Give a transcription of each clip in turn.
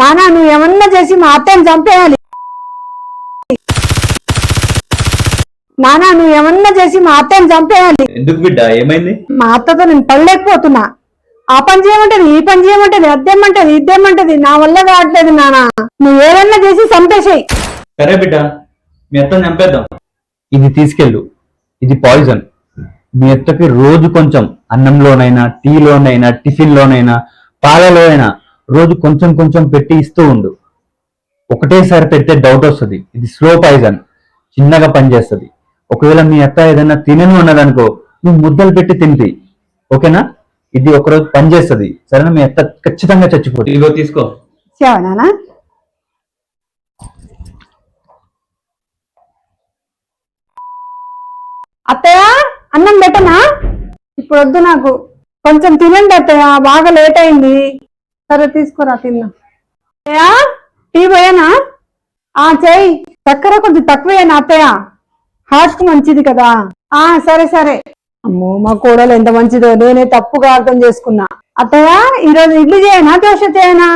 నానా నువ్వు ఏమన్నా చేసి మా అత్తని చంపేయాలి. నానా నువ్వు ఏమన్నా చేసి మా అత్తని చంపేయాలి. ఎందుకు బిడ్డ? ఏమైంది? మా అత్తతో నేను పడలేకపోతున్నా. ఆ పని చేయమంటది ఈ పని చేయమంటది అద్దేమంటది ఇద్దేమంటది నా వల్ల కావట్లేదు నానా. నువ్వు ఏదన్నా చేసి చంపేసేయి. సరే బిడ్డ మీ అత్తని చంపేద్దాం. ఇది తీసుకెళ్ళు. ఇది పాయిజన్. మీ అత్తకి రోజు కొంచెం అన్నంలోనైనా టీలోనైనా టిఫిన్లోనైనా పాలలో అయినా రోజు కొంచెం కొంచెం పెట్టి ఇస్తూ ఉండు. ఒకటేసారి పెడితే డౌట్ వస్తుంది. ఇది స్లో పాయిజన్ చిన్నగా పనిచేస్తుంది. ఒకవేళ మీ అత్త ఏదైనా తినను అన్నదనుకో నువ్వు ముద్దలు పెట్టి తింటి. ఓకేనా? ఇది ఒకరోజు పనిచేస్తుంది. సరేనా? మీ అత్త ఖచ్చితంగా చచ్చిపోతుంది. ఇదిగో తీసుకో. చావా నానా అత్తయ్య అన్నం పెట్టనా? ఇప్పుడు వద్దు నాకు. కొంచెం తినండి అత్తయ్య. బాగా లేట్ అయింది. సరే తీసుకురా తిన్నా. టీ పోయానా? ఆ చేయి చక్కెర కొంచెం తక్కువేనా అత్తయ్య? హార్ట్కు మంచిది కదా. ఆ సరే సరే. అమ్మో మా కోడలు ఎంత మంచిదో. నేనే తప్పుగా అర్థం చేసుకున్నా. అత్తయ్య ఈరోజు ఇడ్లీ చేయనా దోశ చేయనా?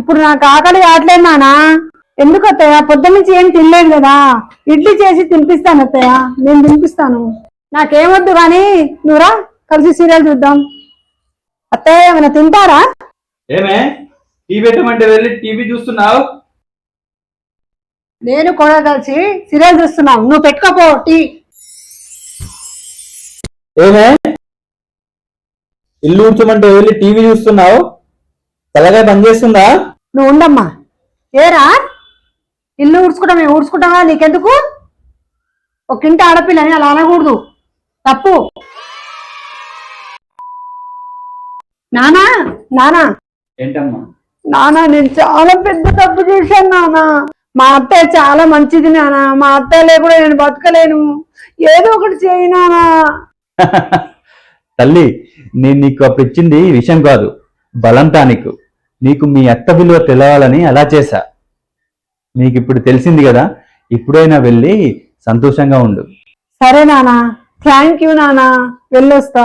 ఇప్పుడు నాకు ఆకలి కావట్లేదు నానా ఎందుకు అత్తయ్య? పొద్దున్న నుంచి ఏం తినలేదు కదా. ఇడ్లీ చేసి తినిపిస్తాను అత్తయ్య. నేను తినిపిస్తాను. నాకేమొద్దు కానీ నువ్వురా కలిసి సీరియల్ చూద్దాం. అత్తయ్య ఏమైనా తింటారా? ఏమే? టీ పెట్టమంటే వెళ్ళి టీవీ చూస్తున్నావు? నేను కూడా కలిసి సీరియల్ చూస్తున్నాం. నువ్వు పెట్టుకోపో టీ. ఏమే? ఇల్లు ఊడ్చమంటే వెళ్ళి టీవీ చూస్తున్నావు? తలగా పని చేస్తుందా? నువ్వు ఉండమ్మా. ఏరా? ఇల్లు ఊడ్చుకుంటా మేము ఊడ్చుకుంటామా? నీకెందుకు? ఒక ఇంటి ఆడపిల్లని అలా అనకూడదు. తప్పు. నానా? నానా? ఏంటమ్మా? నానా నేను చాలా పెద్ద తప్పు చేశాను నానా. మా అత్తయ్య చాలా మంచిది నానా. మా అత్తయ్య లేకుండా నేను బతకలేను. ఏదో ఒకటి చేయి నానా. తల్లి నేను నీకు అప్పుడు ఇచ్చింది విషయం కాదు. బలంతానికి నీకు. మీ అత్త విలువ తెలవాలని అలా చేశా. నీకు ఇప్పుడు తెలిసింది కదా ఇప్పుడైనా వెళ్ళి సంతోషంగా ఉండు. సరే నానా. థ్యాంక్ యూ నానా. వెళ్ళొస్తా.